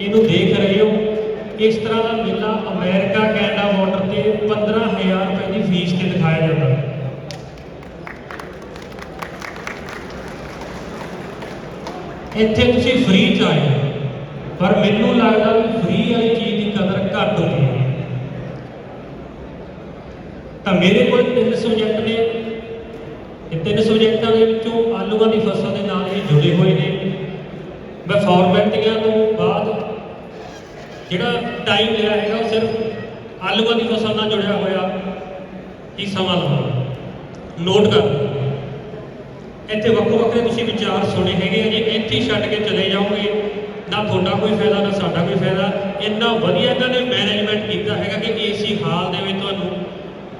ਇਹਨੂੰ ਦੇਖ ਰਹੇ ਹੋ? ਇਸ ਤਰ੍ਹਾਂ ਦਾ ਮੇਲਾ ਅਮਰੀਕਾ, ਕੈਨੇਡਾ ਬਾਰਡਰ ਤੇ 15000 ਰੁਪਏ ਦੀ ਫੀਸ ਤੇ ਦਿਖਾਇਆ ਜਾਂਦਾ। ਇੱਥੇ ਤੁਸੀਂ ਫ੍ਰੀ ਚ ਆਏ ਹੋ। ਪਰ ਮੈਨੂੰ ਲੱਗਦਾ ਵੀ ਫ੍ਰੀ ਵਾਲੀ ਚੀਜ਼ ਦੀ ਕਦਰ ਘੱਟ ਹੁੰਦੀ ਹੈ। ਤਾਂ ਮੇਰੇ ਕੋਲ ਤਿੰਨ ਸਬਜੈਕਟ ਨੇ। ਇਹ ਤਿੰਨ ਸਬਜੈਕਟਾਂ ਦੇ ਵਿੱਚੋਂ ਆਲੂਆਂ ਦੀ ਫਸਲ ਦੇ ਨਾਲ ਇਹ ਜੁੜੇ ਹੋਏ ਨੇ। ਮੈਂ ਫਾਰਮੈਟਿੰਗਾਂ ਤੋਂ ਬਾਅਦ ਜਿਹੜਾ ਟਾਈਮ ਲਿਆ ਹੈਗਾ ਉਹ ਸਿਰਫ ਆਲੂਆਂ ਦੀ ਫਸਲ ਨਾਲ ਜੁੜਿਆ ਹੋਇਆ ਹੀ ਸਮਾਂ ਲਵਾਂਗਾ ਨੋਟ ਕਰ। ਇੱਥੇ ਵੱਖੋ ਵੱਖਰੇ ਤੁਸੀਂ ਵਿਚਾਰ ਸੁਣੇ ਹੈਗੇ ਆ, ਜੇ ਇੱਥੇ ਛੱਡ ਕੇ ਚਲੇ ਜਾਓਗੇ, ਨਾ ਤੁਹਾਡਾ ਕੋਈ ਫਾਇਦਾ, ਨਾ ਸਾਡਾ ਕੋਈ ਫਾਇਦਾ। ਇੰਨਾ ਵਧੀਆ ਇਹਨਾਂ ਨੇ ਮੈਨੇਜਮੈਂਟ ਕੀਤਾ ਹੈਗਾ ਕਿ ਏਸੀ ਹਾਲ ਦੇ ਵਿੱਚ ਤੁਹਾਨੂੰ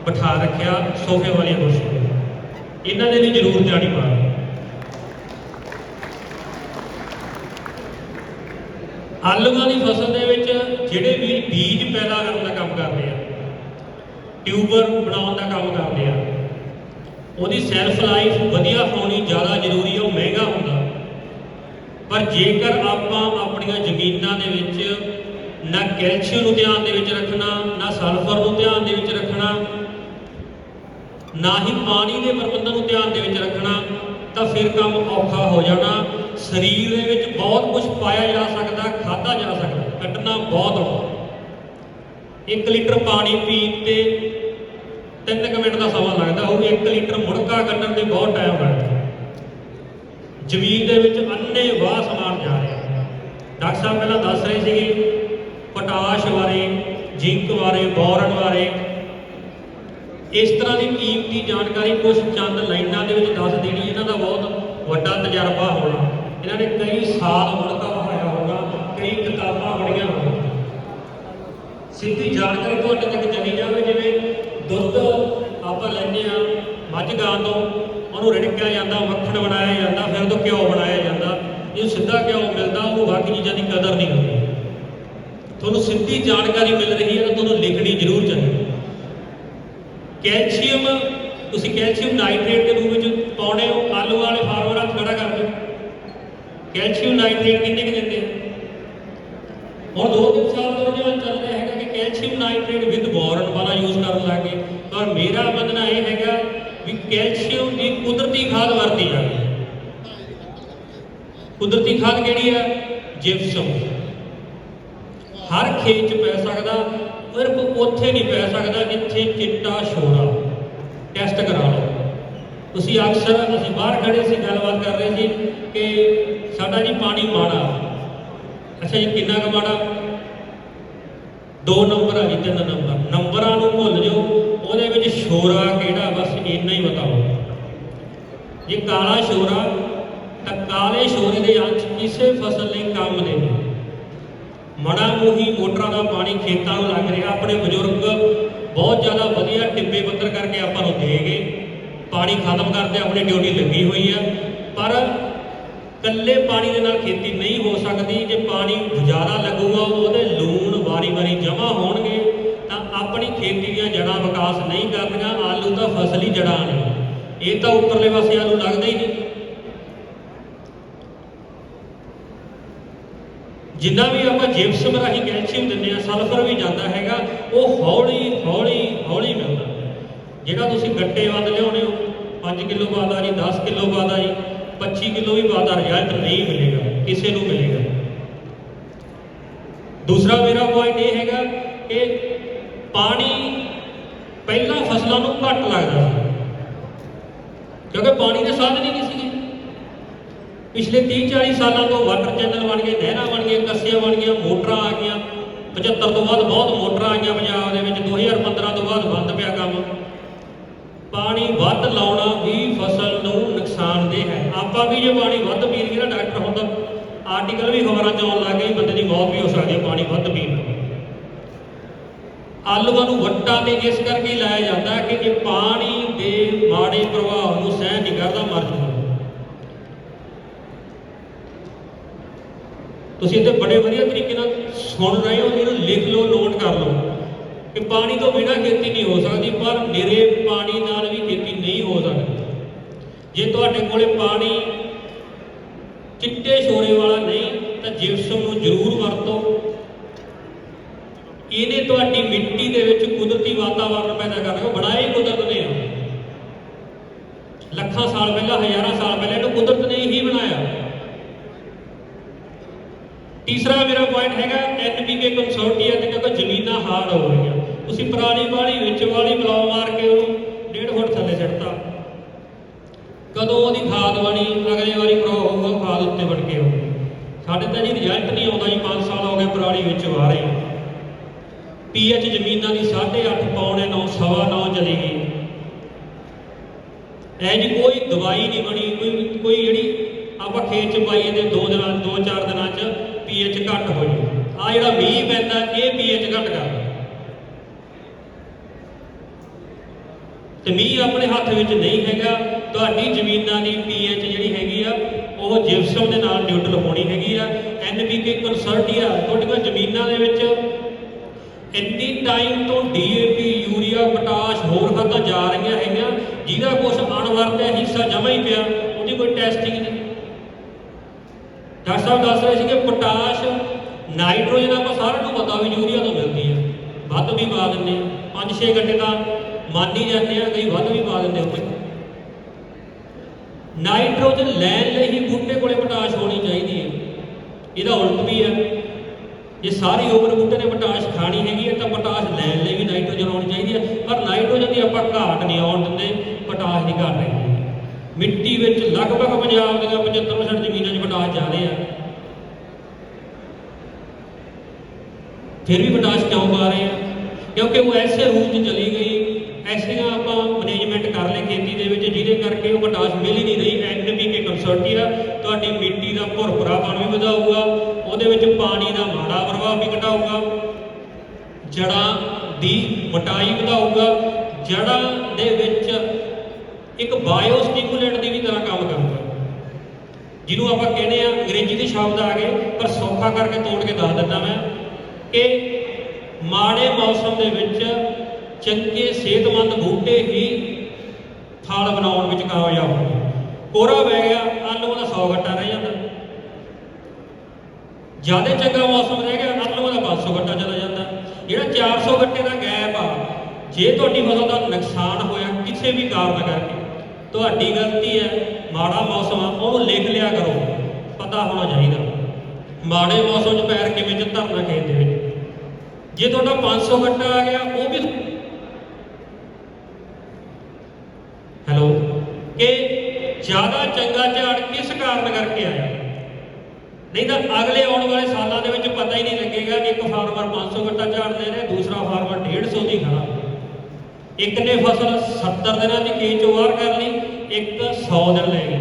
ਬਿਠਾ ਰੱਖਿਆ ਸੋਫੇ ਵਾਲੀਆਂ ਕੁਰਸੀਆਂ ਇਹਨਾਂ ਦੇ ਲਈ ਜ਼ਰੂਰ ਜਾਣੀ ਮਾਰ। ਆਲੂਆਂ ਦੀ ਫਸਲ ਬੀਜ ਪੈਦਾ ਕਰਨ ਦਾ ਕੰਮ ਕਰਦੇ ਆ। ਟਿਊਬਰ ਬਣਾਉਣ ਦਾ ਕੰਮ ਕਰਦੇ ਆ। ਉਹਦੀ ਸੈਲਫ ਲਾਈਫ ਵਧੀਆ ਹੋਣੀ ਜ਼ਿਆਦਾ ਜ਼ਰੂਰੀ ਹੈ ਉਹ ਮਹਿੰਗਾ ਹੁੰਦਾ। ਪਰ ਜੇਕਰ ਆਪਾਂ ਆਪਣੀਆਂ ਜ਼ਮੀਨਾਂ ਦੇ ਵਿੱਚ ਨਾ ਕੈਲਸ਼ੀਅਮ ਨੂੰ ਧਿਆਨ ਦੇ ਵਿੱਚ ਰੱਖਣਾ, ਨਾ ਸਲਫਰ ਨੂੰ ਧਿਆਨ ਦੇ ਵਿੱਚ ਰੱਖਣਾ, ਨਾ ਹੀ ਪਾਣੀ ਦੇ ਪ੍ਰਬੰਧਨ ਨੂੰ ਧਿਆਨ ਦੇ ਵਿੱਚ ਰੱਖਣਾ, ਤਾਂ ਫਿਰ ਕੰਮ ਔਖਾ ਹੋ ਜਾਣਾ। ਸਰੀਰ ਦੇ ਵਿੱਚ ਬਹੁਤ ਕੁਝ ਪਾਇਆ ਜਾ ਸਕਦਾ, ਖਾਧਾ ਜਾ ਸਕਦਾ ਕੱਟਣਾ ਬਹੁਤ ਔਖਾ। 1 ਲੀਟਰ ਪਾਣੀ ਪੀਣ ਤੇ 3 ਮਿੰਟ ਦਾ ਸਮਾਂ ਲੱਗਦਾ, ਉਹ 1 ਲੀਟਰ ਮੁੜਕਾ ਕੱਢਣ ਤੇ ਬਹੁਤ ਟਾਈਮ ਲੱਗਦਾ। ਜ਼ਮੀਨ ਦੇ ਵਿੱਚ ਅੰਨੇ ਵਾਹ ਸਮਾਨ ਜਾ ਰਿਹਾ। ਡਾਕਟਰ ਸਾਹਿਬ ਪਹਿਲਾਂ ਦੱਸ ਰਹੇ ਸੀਗੇ, ਪੋਟਾਸ਼ ਬਾਰੇ, ਜ਼ਿੰਕ ਬਾਰੇ, ਬੋਰਨ ਬਾਰੇ। ਇਸ ਤਰ੍ਹਾਂ ਦੀ ਕੀਮਤੀ ਜਾਣਕਾਰੀ ਕੁਝ ਚੰਦ ਲਾਈਨਾਂ ਦੇ ਵਿੱਚ ਦੱਸ ਦੇਣੀ, ਇਹਨਾਂ ਦਾ ਬਹੁਤ ਵੱਡਾ ਤਜਰਬਾ ਹੋਣਾ। ਇਹਨਾਂ ਨੇ ਕਈ ਸਾਲ ਮੁੜਕਾ ਹੋਇਆ ਹੋਗਾ ਕਈ ਕਿਤਾਬਾਂ ਪੜ੍ਹੀਆਂ ਹੋਣਗੀਆਂ। ਸਿੱਧੀ ਜਾਣਕਾਰੀ ਤੁਹਾਡੇ ਤੱਕ ਚਲੀ ਜਾਵੇ, ਜਿਵੇਂ ਦੁੱਧ ਆਪਾਂ ਲੈਂਦੇ ਆ ਮੱਝ ਗਾਂ ਤੋਂ ਉਹਨੂੰ ਰਿੜਕਿਆ ਜਾਂਦਾ, ਮੱਖਣ ਬਣਾਇਆ ਜਾਂਦਾ, ਫਿਰ ਉਹਦੋਂ ਘਿਓ ਬਣਾਇਆ ਜਾਂਦਾ। ਜੇ ਸਿੱਧਾ ਘਿਓ ਮਿਲਦਾ ਉਹ ਬਾਕੀ ਚੀਜ਼ਾਂ ਦੀ ਕਦਰ ਨਹੀਂ ਹੁੰਦੀ। ਤੁਹਾਨੂੰ ਸਿੱਧੀ ਜਾਣਕਾਰੀ ਮਿਲ ਰਹੀ ਹੈ, ਤਾਂ ਤੁਹਾਨੂੰ ਲਿਖਣੀ ਜ਼ਰੂਰ ਚਾਹੀਦੀ ਕੈਲਸ਼ੀਅਮ, ਤੁਸੀਂ ਕੈਲਸ਼ੀਅਮ ਨਾਈਟ੍ਰੇਟ ਦੇ ਰੂਪ ਵਿੱਚ ਪਾਉਣੇ ਹੋ, ਆਲੂ ਵਾਲੇ ਫਾਰਮਰ ਹੱਥ ਖੜਾ ਕਰਦੇ ਦਿਓ ਕੈਲਸ਼ੀਅਮ ਨਾਈਟ੍ਰੇਟ ਕਿੰਨੇ ਕਿ ਦਿੰਦੇ ਆ? ਹੁਣ ਦੋ ਤਿੰਨ ਸਾਲ ਤੋਂ ਜਿਹੜਾ ਚੱਲ ਰਿਹਾ। ਕੈਲਸ਼ੀਅਮ ਨਾਈਟ੍ਰੇਟ ਵਿਦ ਬੋਰਨ ਵਾਲਾ ਯੂਜ਼ ਕਰਨ ਲੱਗੇ ਪਰ ਮੇਰਾ ਮੰਨਣਾ ਇਹ ਹੈਗਾ ਵੀ ਕੈਲਸ਼ੀਅਮ ਦੀ ਕੁਦਰਤੀ ਖਾਦ ਵਰਤੀ ਜਾਵੇ ਕੁਦਰਤੀ ਖਾਦ ਕਿਹੜੀ ਹੈ? ਜਿਪਸਮ ਹਰ ਖੇਤ 'ਚ ਪੈ ਸਕਦਾ ਸਿਰਫ ਉੱਥੇ ਨਹੀਂ ਪੈ ਸਕਦਾ ਜਿੱਥੇ ਚਿੱਟਾ ਸ਼ੋਰਾ ਟੈਸਟ ਕਰਾ ਲਓ। ਤੁਸੀਂ ਅਕਸਰ ਅਸੀਂ ਬਾਹਰ ਖੜੇ ਸੀ, ਗੱਲਬਾਤ ਕਰ ਰਹੇ ਸੀ ਕਿ ਸਾਡਾ ਜੀ ਪਾਣੀ ਮਾੜਾ। ਅੱਛਾ ਜੀ, ਕਿੰਨਾ ਕੁ ਮਾੜਾ? ਦੋ ਨੰਬਰ ਆ ਜੀ ਤਿੰਨ ਨੰਬਰ। ਨੰਬਰਾਂ ਨੂੰ ਭੁੱਲ ਜਾਓ, ਉਹਦੇ ਵਿੱਚ ਸ਼ੋਰਾ ਕਿਹੜਾ ਬਸ ਇੰਨਾ ਹੀ ਬਤਾਓ। ਜੇ ਕਾਲਾ ਸ਼ੋਰਾ, ਤਾਂ ਕਾਲੇ ਸ਼ੋਰੇ ਦੇ ਅੰਸ਼ ਕਿਸੇ ਫਸਲ ਲਈ ਕੰਮ ਦੇ ਨਹੀਂ। ਮੜਾ ਮੋਹੀ ਮੋਟਰਾਂ ਦਾ ਪਾਣੀ ਖੇਤਾਂ ਨੂੰ ਲੱਗ ਰਿਹਾ, ਆਪਣੇ ਬਜ਼ੁਰਗ ਬਹੁਤ ਜ਼ਿਆਦਾ ਵਧੀਆ ਟਿੱਬੇ ਪੱਤਰ ਕਰਕੇ ਆਪਾਂ ਨੂੰ ਦੇ ਗਏ। ਪਾਣੀ ਖਤਮ ਕਰਦੇ ਆਪਣੀ ਡਿਊਟੀ ਲੱਗੀ ਹੋਈ ਆ। ਪਰ ਕੱਲੇ ਪਾਣੀ ਦੇ ਨਾਲ ਖੇਤੀ ਨਹੀਂ ਹੋ ਸਕਦੀ, ਜੇ ਪਾਣੀ ਜ਼ਿਆਦਾ ਲੱਗੂਗਾ, ਉਹਦੇ ਲੂਣ ਆਪਣੀ ਖੇਤੀ ਦੀਆਂ ਜੜਾਂ ਵਿਕਾਸ ਨਹੀਂ ਕਰਨਗੀਆਂ ਆਲੂ ਤਾਂ ਫਸਲ ਹੀ ਜੜਾਂ ਨੇ। ਇਹ ਤਾਂ ਉੱਪਰਲੇ ਪਾਸੇ ਆਲੂ ਲੱਗਦਾ ਹੀ ਨਹੀਂ। ਜਿੰਨਾ ਵੀ ਆਪਾਂ ਜਿਪਸਮ ਰਾਹੀਂ ਕੈਲਸ਼ੀਅਮ ਦਿੰਦੇ ਆ ਸਲਫਰ ਵੀ ਜਾਂਦਾ ਹੈਗਾ, ਉਹ ਹੌਲੀ ਹੌਲੀ ਹੌਲੀ ਮਿਲਦਾ। ਜਿਹੜਾ ਤੁਸੀਂ ਗੱਟੇ ਵੱਧ ਲਿਆਉਣੇ ਹੋ 5 ਕਿਲੋ ਬਾਅਦ ਆ ਜੀ 10 ਕਿਲੋ ਬਾਅਦ ਆ ਜੀ 25 ਕਿਲੋ ਵੀ ਬਾਅਦ ਆ ਰਿਜ਼ਲਟ ਨਹੀਂ ਮਿਲੇਗਾ, ਕਿਸੇ ਨੂੰ ਮਿਲੇਗਾ। ਦੂਸਰਾ ਮੇਰਾ ਪੁਆਇੰਟ ਇਹ ਹੈਗਾ ਕਿ ਪਾਣੀ ਪਹਿਲਾਂ ਫਸਲਾਂ ਨੂੰ ਘੱਟ ਲੱਗਦਾ ਸੀ। ਕਿਉਂਕਿ ਪਾਣੀ ਦੇ ਸਾਧਨ ਹੀ ਨਹੀਂ ਸੀਗੇ। ਪਿਛਲੇ 30 40 ਸਾਲਾਂ ਤੋਂ ਵਾਟਰ ਚੈਨਲ ਬਣ ਗਏ, ਨਹਿਰਾਂ ਬਣ ਗਈਆਂ, ਕੱਸੀਆਂ ਬਣ ਗਈਆਂ, ਮੋਟਰਾਂ ਆ ਗਈਆਂ। 75 ਤੋਂ ਬਾਅਦ ਬਹੁਤ ਮੋਟਰਾਂ ਆਈਆਂ ਪੰਜਾਬ ਦੇ ਵਿੱਚ। 2015 ਤੋਂ ਬਾਅਦ ਬੰਦ ਪਿਆ ਕੰਮ। ਪਾਣੀ ਵੱਧ ਲਾਉਣਾ ਵੀ ਫਸਲ ਨੂੰ ਨੁਕਸਾਨਦੇਹ ਹੈ। ਆਪਾਂ ਵੀ ਜੇ ਪਾਣੀ ਵੱਧ ਪੀ ਲਈਏ ਨਾ, ਡਾਕਟਰ ਹੁੰਦਾ, ਆਰਟੀਕਲ ਵੀ ਖਬਰਾਂ 'ਚ ਆਉਣ ਲੱਗ ਗਈ ਬੰਦੇ ਦੀ ਮੌਤ ਵੀ ਹੋ ਸਕਦੀ ਹੈ, ਪਾਣੀ ਵੱਧ ਪੀਣ ਆਲੂਆਂ ਨੂੰ ਵੱਟਾਂ ਤੇ ਇਸ ਕਰਕੇ ਲਾਇਆ ਜਾਂਦਾ ਕਿ ਜੇ ਪਾਣੀ ਦੇ ਮਾੜੇ ਪ੍ਰਭਾਵ ਨੂੰ ਸਹਿਣ ਨਹੀਂ ਕਰਦਾ, ਮਰ ਜੂਗਾ ਤੁਸੀਂ ਇੱਥੇ ਬੜੇ ਵਧੀਆ ਤਰੀਕੇ ਨਾਲ ਸੁਣ ਰਹੇ ਹੋ ਇਹਨੂੰ ਲਿਖ ਲਓ ਨੋਟ ਕਰ ਲਓ ਕਿ ਪਾਣੀ ਤੋਂ ਬਿਨਾਂ ਖੇਤੀ ਨਹੀਂ ਹੋ ਸਕਦੀ, ਪਰ ਨਿਰੇ ਪਾਣੀ ਨਾਲ ਵੀ ਖੇਤੀ ਨਹੀਂ ਹੋ ਸਕਦੀ। ਜੇ ਤੁਹਾਡੇ ਕੋਲੇ ਪਾਣੀ ਚਿੱਟੇ ਸ਼ੋਰੇ ਵਾਲਾ ਨਹੀਂ, ਤਾਂ ਜਿਪਸਮ ਨੂੰ ਜ਼ਰੂਰ ਵਰਤੋ। ਇਹਨੇ ਤੁਹਾਡੀ ਮਿੱਟੀ ਦੇ ਵਿੱਚ ਕੁਦਰਤੀ ਵਾਤਾਵਰਣ ਪੈਦਾ ਕਰ ਰਿਹਾ ਉਹ ਬਣਾਇਆ ਹੀ ਕੁਦਰਤ ਨੇ। ਆ ਲੱਖਾਂ ਸਾਲ ਪਹਿਲਾਂ, ਹਜ਼ਾਰਾਂ ਸਾਲ ਪਹਿਲਾਂ ਇਹਨੂੰ ਕੁਦਰਤ ਨੇ ਹੀ ਬਣਾਇਆ। ਤੀਸਰਾ ਮੇਰਾ ਪੁਆਇੰਟ ਹੈਗਾ ਐਨਪੀਕੇ ਕੰਸੋਰਟੀਆ ਤੇ ਕਿਉਂਕਿ ਜ਼ਮੀਨਾਂ ਹਾਰਡ ਹੋ ਰਹੀਆਂ। ਤੁਸੀਂ ਪੁਰਾਣੀ ਬਾਣੀ ਵਿੱਚ ਵਾਲੀ ਬਲਾਉ ਮਾਰ ਕੇ ਉਹਨੂੰ ਡੇਢ ਫੁੱਟ ਥੱਲੇ ਸਿੱਟਤਾ। ਕਦੋਂ ਉਹਦੀ ਖਾਦ ਬਣੀ, ਅਗਲੇ ਵਾਰੀ ਕਰੋ ਹੋਊਗਾ, ਖਾਦ ਉੱਤੇ ਬਣ ਕੇ ਆਊਗੀ। ਸਾਡੇ ਤਾਂ ਜੀ ਰਿਜ਼ਲਟ ਨਹੀਂ ਆਉਂਦਾ ਜੀ 5 ਸਾਲ ਹੋ ਗਏ ਪੁਰਾਣੀ ਵਿੱਚ ਵਾ ਪੀਐਚ ਜ਼ਮੀਨਾਂ ਦੀ 8.5 ਪੌਣੇ 9 ਸਵਾ 9 ਚਲੀ ਗਈ ਇਹ ਜੀ ਕੋਈ ਦਵਾਈ ਨਹੀਂ ਬਣੀ, ਕੋਈ ਕੋਈ ਜਿਹੜੀ ਆਪਾਂ ਖੇਤ ਚ ਪਾਈਏ ਤੇ ਦੋ ਦਿਨਾਂ, ਦੋ ਚਾਰ ਦਿਨਾਂ ਚ ਪੀਐਚ ਘੱਟ ਹੋ ਜੂ। ਆ ਜਿਹੜਾ ਮੀਂਹ ਪੈਂਦਾ, ਇਹ ਪੀਐਚ ਘੱਟ ਕਰਦਾ ਤੇ ਮੀਂਹ ਆਪਣੇ ਹੱਥ ਵਿੱਚ ਨਹੀਂ ਹੈਗਾ, ਤੁਹਾਡੀ ਜ਼ਮੀਨਾਂ ਦੀ ਪੀਐਚ ਜਿਹੜੀ ਹੈਗੀ ਆ, ਉਹ ਜਿਪਸਮ ਦੇ ਨਾਲ ਨਿਊਟਰਲ ਹੋਣੀ ਹੈਗੀ ਆ। ਐਨਪੀਕੇ ਕੰਸਰਟੀਆ ਤੁਹਾਡੀਆਂ ਜ਼ਮੀਨਾਂ ਦੇ ਇੰਨੀ ਟਾਈਮ ਤੋਂ ਡੀਏਪੀ ਯੂਰੀਆ, ਪੋਟਾਸ਼ ਹੋਰ ਖਾਦਾਂ ਜਾ ਰਹੀਆਂ ਹੈਗੀਆਂ, ਜਿਹਦਾ ਕੁਝ ਅਣਵਰਤਿਆ ਹਿੱਸਾ ਜਮਾ ਹੀ ਪਿਆ, ਉਹਦੀ ਕੋਈ ਟੈਸਟਿੰਗ ਨਹੀਂ। ਡਾਕਟਰ ਸਾਹਿਬ ਦੱਸ ਰਹੇ ਸੀ ਕਿ ਪੋਟਾਸ਼, ਨਾਈਟ੍ਰੋਜਨ ਆਪਾਂ ਸਾਰਿਆਂ ਨੂੰ ਪਤਾ ਵੀ ਯੂਰੀਆ ਤੋਂ ਮਿਲਦੀ ਹੈ ਵੱਧ ਵੀ ਪਾ ਦਿੰਦੇ ਆ। 5-6 ਘੰਟੇ ਤਾਂ ਮੰਨ ਹੀ ਜਾਂਦੇ ਆ, ਕਈ ਵੱਧ ਵੀ ਪਾ ਦਿੰਦੇ ਉੱਤੇ ਨਾਈਟ੍ਰੋਜਨ ਲੈਣ ਲਈ ਹੀ ਬੂਟੇ ਕੋਲੇ ਪੋਟਾਸ਼ ਹੋਣੀ ਚਾਹੀਦੀ ਹੈ ਇਹਦਾ ਉਲਟ ਵੀ ਹੈ ਜੇ ਸਾਰੀ ਉਮਰ ਬੂਟੇ ਨੇ ਪਟਾਸ਼ ਖਾਣੀ ਹੈਗੀ ਹੈ ਤਾਂ ਪਟਾਸ਼ ਲੈਣ ਲਈ ਵੀ ਨਾਈਟ੍ਰੋਜਨ ਹੋਣੀ ਚਾਹੀਦੀ ਹੈ, ਪਰ ਨਾਈਟ੍ਰੋਜਨ ਦੀ ਆਪਾਂ ਘਾਟ ਨਹੀਂ ਆਉਣ ਦਿੰਦੇ, ਪਟਾਸ਼ ਦੀ ਘਾਟ ਹੈ। ਮਿੱਟੀ ਵਿੱਚ ਲਗਭਗ ਪੰਜਾਬ ਦੀਆਂ 75% ਜ਼ਮੀਨਾਂ 'ਚ ਪੋਟਾਸ਼ ਜ਼ਿਆਦੇ ਆ। ਫਿਰ ਵੀ ਪਟਾਸ਼ ਕਿਉਂ ਪਾ ਰਹੇ ਆ? ਕਿਉਂਕਿ ਉਹ ਐਸੇ ਰੂਪ 'ਚ ਚਲੀ ਗਈ, ਐਸੀਆਂ ਆਪਾਂ ਮੈਨੇਜਮੈਂਟ ਕਰ ਲਏ ਖੇਤੀ ਦੇ ਵਿੱਚ, ਜਿਹਦੇ ਕਰਕੇ ਉਹ ਪਟਾਸ਼ ਮਿਲ ਹੀ ਨਹੀਂ ਰਹੀ ਐਨਪੀਕੇ ਕੰਸਰਟੀਆ ਤੁਹਾਡੀ ਮਿੱਟੀ ਦਾ ਭੁਰਭੁਰਾਪਣ ਵੀ ਵਧਾਊਗਾ ਉਹਦੇ ਵਿੱਚ ਪਾਣੀ ਦਾ ਮਾੜਾ ਪ੍ਰਭਾਵ ਵੀ ਘਟਾਊਗਾ, ਜੜਾਂ ਦੀ ਮੋਟਾਈ ਵਧਾਊਗਾ, ਜੜਾਂ ਦੇ ਵਿੱਚ ਇੱਕ ਬਾਇਓ ਸਟਿਮੂਲੈਂਟ ਦੀ ਵੀ ਤਰ੍ਹਾਂ ਕੰਮ ਕਰਦਾ ਜਿਹਨੂੰ ਆਪਾਂ ਕਹਿੰਦੇ ਆ ਅੰਗਰੇਜ਼ੀ ਦੇ ਸ਼ਬਦ ਆ ਗਏ, ਪਰ ਸੌਖਾ ਕਰਕੇ ਤੋੜ ਕੇ ਦੱਸ ਦਿੰਦਾ ਮੈਂ ਕਿ ਮਾੜੇ ਮੌਸਮ ਦੇ ਵਿੱਚ ਚੰਗੇ ਸਿਹਤਮੰਦ ਬੂਟੇ ਹੀ ਥਾਲ ਬਣਾਉਣ ਵਿੱਚ ਕਾਮਯਾਬ ਹੁੰਦੇ ਕੋਰਾ ਬਹਿ ਗਿਆ, ਆਲੂ ਦਾ 100 ਘੱਟਾ ਰਹਿ ਜਾਂਦਾ। ਜ਼ਿਆਦਾ ਚੰਗਾ ਮੌਸਮ ਰਹਿ ਗਿਆ ਆਲੂ ਦਾ 500 ਗੱਟਾ ਚਲਾ ਜਾਂਦਾ। ਜਿਹੜਾ 400 ਗੱਟੇ ਦਾ ਗੈਪ ਆ, ਜੇ ਤੁਹਾਡੀ ਫਸਲ ਦਾ ਨੁਕਸਾਨ ਹੋਇਆ, ਕਿਸੇ ਵੀ ਕਾਰਨ ਕਰਕੇ। ਤੁਹਾਡੀ ਗਲਤੀ ਹੈ, ਮਾੜਾ ਮੌਸਮ ਆ, ਉਹਨੂੰ ਲਿਖ ਲਿਆ ਕਰੋ, ਪਤਾ ਹੋਣਾ ਚਾਹੀਦਾ। ਮਾੜੇ ਮੌਸਮ 'ਚ ਪੈਰ ਕਿਵੇਂ ਚ ਧਰਨਾ ਖੇਤ ਦੇ ਵਿੱਚ। ਜੇ ਤੁਹਾਡਾ 500 ਗੱਟਾ ਆ ਗਿਆ, ਉਹ ਵੀ ਹੈਲੋ? ਕਿ ਜ਼ਿਆਦਾ ਚੰਗਾ ਝਾੜ ਕਿਸ ਕਾਰਨ ਕਰਕੇ ਆਇਆ? ਨਹੀਂ ਤਾਂ ਅਗਲੇ ਆਉਣ ਵਾਲੇ ਸਾਲਾਂ ਦੇ ਵਿੱਚ ਪਤਾ ਹੀ ਨਹੀਂ ਲੱਗੇਗਾ ਕਿ ਇੱਕ ਫਾਰਮਰ 500 ਗੱਟਾ ਝਾੜਦੇ ਨੇ ਦੂਸਰਾ ਫਾਰਮਰ 150 ਦੀ ਖੜਾ ਇੱਕ ਨੇ ਫਸਲ 70 ਦਿਨਾਂ ਦੀ ਖੇਤ ਚੋਂ ਬਾਹਰ ਕਰ ਲਈ, ਇੱਕ 100 ਦਿਨ ਲੈ ਗਿਆ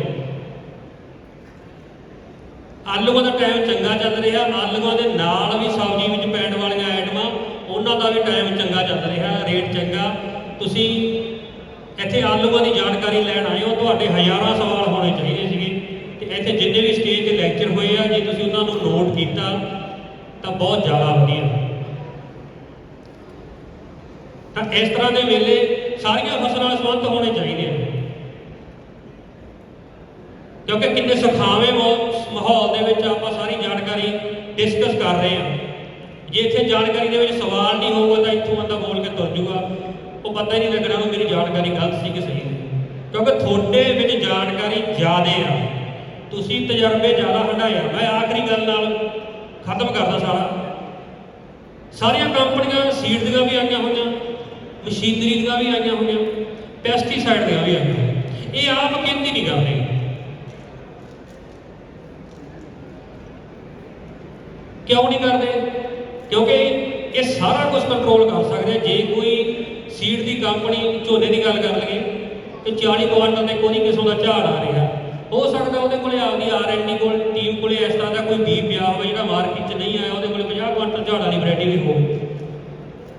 ਆਲੂਆਂ ਦਾ ਟਾਈਮ ਚੰਗਾ ਚੱਲ ਰਿਹਾ, ਆਲੂਆਂ ਦੇ ਨਾਲ ਵੀ ਸਬਜ਼ੀ ਵਿੱਚ ਪੈਣ ਵਾਲੀਆਂ ਆਈਟਮਾਂ, ਉਹਨਾਂ ਦਾ ਵੀ ਟਾਈਮ ਚੰਗਾ ਚੱਲ ਰਿਹਾ, ਰੇਟ ਚੰਗਾ। ਤੁਸੀਂ ਇੱਥੇ ਆਲੂਆਂ ਦੀ ਜਾਣਕਾਰੀ ਲੈਣ ਆਏ ਹੋ, ਤੁਹਾਡੇ ਹਜ਼ਾਰਾਂ ਸਵਾਲ ਹੋਣੇ ਚਾਹੀਦੇ ਸੀਗੇ ਤੇ ਇੱਥੇ ਜਿੰਨੇ ਵੀ ਸਟੇਜ ਤੇ ਲੈਕਚਰ ਹੋਏ ਆ, ਜੇ ਤੁਸੀਂ ਉਹਨਾਂ ਨੂੰ ਨੋਟ ਕੀਤਾ, ਤਾਂ ਬਹੁਤ ਜ਼ਿਆਦਾ ਵਧੀਆ। ਤਾਂ ਇਸ ਤਰ੍ਹਾਂ ਦੇ ਵੇਲੇ ਸਾਰੀਆਂ ਫਸਲਾਂ ਸੰਬੰਧ ਹੋਣੇ ਚਾਹੀਦੇ ਆ। ਕਿਉਂਕਿ ਕਿੰਨੇ ਸੁਖਾਵੇਂ ਮਾਹੌਲ ਦੇ ਵਿੱਚ ਆਪਾਂ ਸਾਰੀ ਜਾਣਕਾਰੀ ਡਿਸਕਸ ਕਰ ਰਹੇ ਹਾਂ ਜੇ ਇੱਥੇ ਜਾਣਕਾਰੀ ਦੇ ਵਿੱਚ ਸਵਾਲ ਨਹੀਂ ਹੋਊਗਾ, ਤਾਂ ਇੱਥੋਂ ਬੰਦਾ ਬੋਲ ਕੇ ਤੁਰ ਜੂਗਾ ਉਹ ਪਤਾ ਹੀ ਨਹੀਂ ਲੱਗਣਾ ਉਹ ਮੇਰੀ ਜਾਣਕਾਰੀ ਗਲਤ ਸੀ ਕਿ ਸਹੀ। ਸੀ ਕਿਉਂਕਿ ਤੁਹਾਡੇ ਵਿੱਚ ਜਾਣਕਾਰੀ ਜ਼ਿਆਦੇ ਆ। ਤੁਸੀਂ ਤਜਰਬੇ ਜ਼ਿਆਦਾ ਹੰਡਾਇਆ ਮੈਂ ਆਖਰੀ ਗੱਲ ਨਾਲ ਖਤਮ ਕਰਦਾ ਸਾਰਾ। ਸਾਰੀਆਂ ਕੰਪਨੀਆਂ ਸੀਡ ਦੀਆਂ ਵੀ ਆਈਆਂ ਹੋਈਆਂ, ਮਸ਼ੀਨਰੀ ਦੀਆਂ ਵੀ ਆਈਆਂ ਹੋਈਆਂ ਪੈਸਟੀਸਾਈਡ ਦੀਆਂ ਵੀ ਆਈਆਂ ਇਹ ਆਪ ਕਹਿੰਦੀ ਨਹੀਂ ਕਰ ਰਹੀ ਕਿਉਂ ਨਹੀਂ ਕਰਦੇ? ਕਿਉਂਕਿ ਇਹ ਸਾਰਾ ਕੁਝ ਕੰਟਰੋਲ ਕਰ ਸਕਦੇ ਜੇ ਕੋਈ ਸੀਡ ਦੀ ਕੰਪਨੀ ਝੋਨੇ ਦੀ ਗੱਲ ਕਰ ਲਈਏ, ਤੇ 40 ਕੁਆਂਟਲ ਦੇ ਕੋਈ ਕਿਸਮ ਦਾ ਝਾੜ ਆ ਰਿਹਾ। ਹੋ ਸਕਦਾ ਉਹਦੇ ਕੋਲੇ ਆਪਦੀ ਆਰ&ਡੀ ਕੋਲ ਟੀਮ ਕੋਲੇ ਇਸ ਤਰ੍ਹਾਂ ਦਾ ਕੋਈ ਬੀ ਪਿਆ ਹੋਵੇ ਜਿਹੜਾ ਮਾਰਕੀਟ 'ਚ ਨਹੀਂ ਆਇਆ, ਉਹਦੇ ਕੋਲੇ 50 ਕੁਆਂਟਲ ਝਾੜ ਵਾਲੀ ਵੈਰਾਈਟੀ ਵੀ ਹੋਵੇ।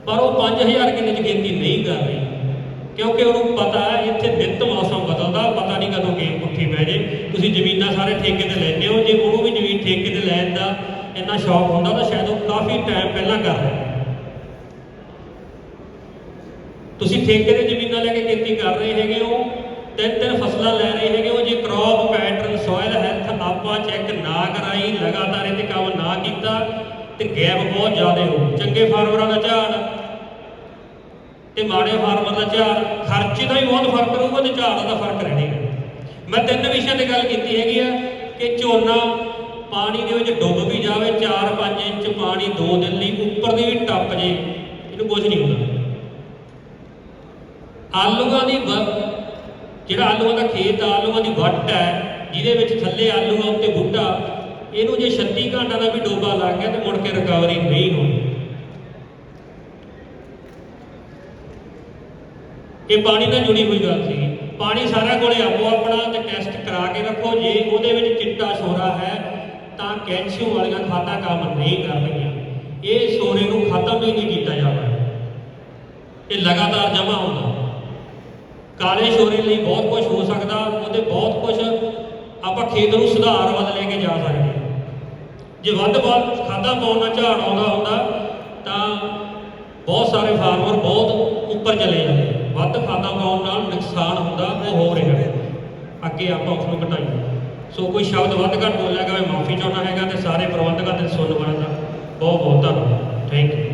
ਪਰ ਉਹ 5000 ਕਿੱਲੇ 'ਚ ਗਿਣਤੀ ਨਹੀਂ ਕਰ ਰਹੀ। ਕਿਉਂਕਿ ਉਹਨੂੰ ਪਤਾ ਹੈ, ਇੱਥੇ ਨਿੱਤ ਮੌਸਮ ਬਦਲਦਾ, ਪਤਾ ਨਹੀਂ ਕਦੋਂ ਗੇਮ ਪੁੱਠੀ ਪੈ ਜੇ। ਤੁਸੀਂ ਜ਼ਮੀਨਾਂ ਸਾਰੇ ਠੇਕੇ ਤੇ ਲੈਂਦੇ ਹੋ, ਜੇ ਉਹਨੂੰ ਵੀ ਜ਼ਮੀਨ ਠੇਕੇ ਤੇ ਲੈਣ ਦਾ ਇੰਨਾ ਸ਼ੌਕ ਹੁੰਦਾ, ਤਾਂ ਸ਼ਾਇਦ ਉਹ ਕਾਫੀ ਟਾਈਮ ਪਹਿਲਾਂ ਕਰ ਰਿਹਾ ਤੁਸੀਂ ਠੇਕੇ ਤੇ ਜ਼ਮੀਨਾਂ ਲੈ ਕੇ ਖੇਤੀ ਕਰ ਰਹੇ ਹੈਗੇ ਹੋ ਤਿੰਨ ਤਿੰਨ ਫਸਲਾਂ ਲੈ ਰਹੇ ਹੈਗੇ ਹੋ ਜੇ ਕ੍ਰੌਪ ਪੈਟਰਨ ਸੋਇਲ ਹੈਲਥ ਆਪਾਂ ਚੈੱਕ ਨਾ ਕਰਾਈ ਲਗਾਤਾਰ ਇਹਤੇ ਕੰਮ ਨਾ ਕੀਤਾ ਤੇ ਗੈਪ ਬਹੁਤ ਜ਼ਿਆਦਾ ਹੋਊ ਚੰਗੇ ਫਾਰਮਰਾਂ ਦਾ ਝਾੜ ਤੇ ਮਾੜੇ ਫਾਰਮਰ ਦਾ ਝਾੜ ਖਰਚੇ ਦਾ ਵੀ ਬਹੁਤ ਫ਼ਰਕ ਰਹੂਗਾ ਤੇ ਝਾੜ ਦਾ ਫ਼ਰਕ ਰਹਿਣੇਗਾ। ਮੈਂ ਤਿੰਨ ਵਿਸ਼ਿਆਂ ਤੇ ਗੱਲ ਕੀਤੀ ਹੈਗੀ ਆ ਕਿ ਝੋਨਾ ਪਾਣੀ ਦੇ ਵਿੱਚ ਡੁੱਬ ਵੀ ਜਾਵੇ 4-5 ਇੰਚ ਪਾਣੀ 2 ਦਿਨ ਲਈ ਉੱਪਰ ਦੀ ਵੀ ਟੱਪ ਜੇ, ਇਹਨੂੰ ਕੁਝ ਨਹੀਂ ਹੁੰਦਾ। ਆਲੂਆਂ ਦੀ ਵ- ਜਿਹੜਾ ਆਲੂਆਂ ਦਾ ਖੇਤ ਆਲੂਆਂ ਦੀ ਵੱਟ ਹੈ ਜਿਹਦੇ ਵਿੱਚ ਥੱਲੇ ਆਲੂ ਆ ਉੱਤੇ ਬੂਟਾ ਇਹਨੂੰ ਜੇ 36 ਘੰਟਾ ਦਾ ਵੀ ਡੋਬਾ ਲੱਗ ਗਿਆ ਤੇ ਮੁੜ ਕੇ ਰਿਕਵਰੀ ਨਹੀਂ ਹੋਣੀ। ਇਹ ਪਾਣੀ ਨਾਲ ਜੁੜੀ ਹੋਈ ਗੱਲ ਸੀ ਪਾਣੀ ਸਾਰਾ ਕੋਲੇ ਆਪੋ ਆਪਣਾ ਤੇ ਟੈਸਟ ਕਰਾ ਕੇ ਰੱਖੋ। ਜੇ ਉਹਦੇ ਵਿੱਚ ਚਿੱਟਾ ਸੋਰਾ ਹੈ, ਤਾਂ ਕੈਲਸ਼ੀਅਮ ਵਾਲੀਆਂ ਖਾਦਾਂ ਕੰਮ ਨਹੀਂ ਕਰਨਗੀਆਂ ਇਹ ਸੋਰੇ ਨੂੰ ਖਤਮ ਹੀ ਨਹੀਂ ਕੀਤਾ ਜਾਣਾ ਇਹ ਲਗਾਤਾਰ ਜਮ੍ਹਾਂ ਹੁੰਦਾ। ਕਾਲੇ ਸ਼ੋਰੇ ਲਈ ਬਹੁਤ ਕੁਝ ਹੋ ਸਕਦਾ, ਉਹਦੇ ਬਹੁਤ ਕੁਝ ਆਪਾਂ ਖੇਤ ਨੂੰ ਸੁਧਾਰ ਵੱਲ ਲੈ ਕੇ ਜਾ ਸਕਦੇ ਜੇ ਵੱਧ ਵੱਧ ਖਾਦਾਂ ਪਾਉਣ ਨਾਲ ਝਾੜ ਆਉਂਦਾ ਹੁੰਦਾ, ਤਾਂ ਬਹੁਤ ਸਾਰੇ ਫਾਰਮਰ ਬਹੁਤ ਉੱਪਰ ਚਲੇ ਜਾਂਦੇ ਵੱਧ ਖਾਦਾਂ ਪਾਉਣ ਨਾਲ ਨੁਕਸਾਨ ਹੁੰਦਾ, ਉਹ ਹੋ ਰਿਹਾ ਹੈ। ਅੱਗੇ ਆਪਾਂ ਉਸ ਨੂੰ ਘਟਾਈਏ। ਸੋ ਕੋਈ ਸ਼ਬਦ ਵੱਧ ਘੱਟ ਬੋਲਿਆ ਗਿਆ ਮੈਂ ਮਾਫੀ ਚਾਹੁੰਦਾ ਹੈਗਾ ਤੇ ਸਾਰੇ ਪ੍ਰਬੰਧਕਾਂ ਤੇ ਸੁਣਨ ਵਾਲਿਆਂ ਦਾ ਬਹੁਤ ਬਹੁਤ ਧੰਨਵਾਦ। Thank you